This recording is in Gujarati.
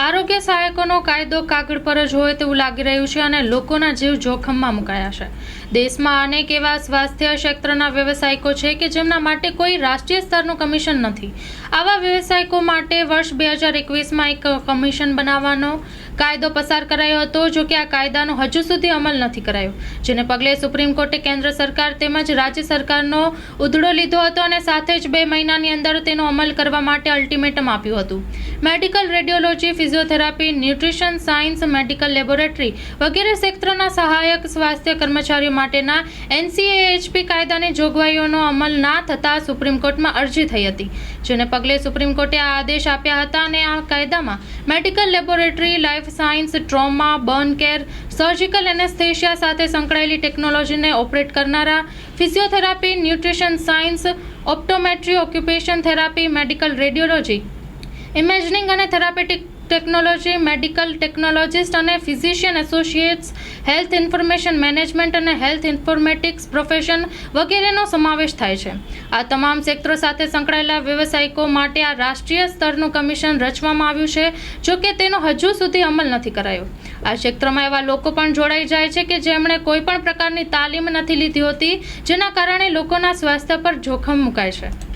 આરોગ્ય સહાયકોનો કાયદો કાગળ પર જ હોય તેવું લાગી રહ્યું છે અને લોકોના જીવ જોખમમાં મુકાયા છે. દેશમાં અનેક એવા સ્વાસ્થ્ય ક્ષેત્રના વ્યવસાયિકો છે કે જેમના માટે કોઈ રાષ્ટ્રીય સ્તરનું કમિશન નથી. આવા વ્યવસાયિકો માટે વર્ષ બે હજાર એકવીસમાં એક કમિશન બનાવવાનો કાયદો પસાર કરાયો હતો, જો કે આ કાયદાનો હજુ સુધી અમલ નથી કરાયો. જેને પગલે સુપ્રીમ કોર્ટે કેન્દ્ર સરકાર તેમજ રાજ્ય સરકારનો ઉધડો લીધો હતો અને સાથે જ બે મહિનાની અંદર તેનો અમલ કરવા માટે અલ્ટિમેટમ આપ્યું હતું. Medical radiology physiotherapy, nutrition science, medical laboratory વગેરે ક્ષેત્રના સહાયક સ્વાસ્થ્ય કર્મચારીઓ માટેના એનસીએએચપી કાયદાની જોગવાઈઓનો અમલ ના થતાં સુપ્રીમ કોર્ટમાં અરજી થઈ હતી, જેને પગલે સુપ્રીમ કોર્ટે આ આદેશ આપ્યા હતા અને આ કાયદામાં medical laboratory, life science, trauma, burn care, surgical anaesthesia સાથે સંકળાયેલી ટેકનોલોજીને ઓપરેટ કરનારા physiotherapy, nutrition science, optometry, occupation therapy, medical radiology, imaging અને થેરાપેટિક ટેકનોલોજી, મેડિકલ ટેકનોલોજીસ્ટ અને physician associates, health information management અને હેલ્થ ઇન્ફોર્મેટિક્સ પ્રોફેશન વગેરેનો સમાવેશ થાય છે. આ તમામ ક્ષેત્રો સાથે સંકળાયેલા વ્યવસાયિકો માટે આ રાષ્ટ્રીય સ્તરનું કમિશન રચવામાં આવ્યું છે, જો કે તેનો હજુ સુધી અમલ નથી કરાયો. આ ક્ષેત્રમાં એવા લોકો પણ જોડાઈ જાય છે કે જેમણે કોઈ પણ પ્રકારની તાલીમ નથી લીધી હોતી, જેના કારણે લોકોના સ્વાસ્થ્ય પર જોખમ મુકાય છે.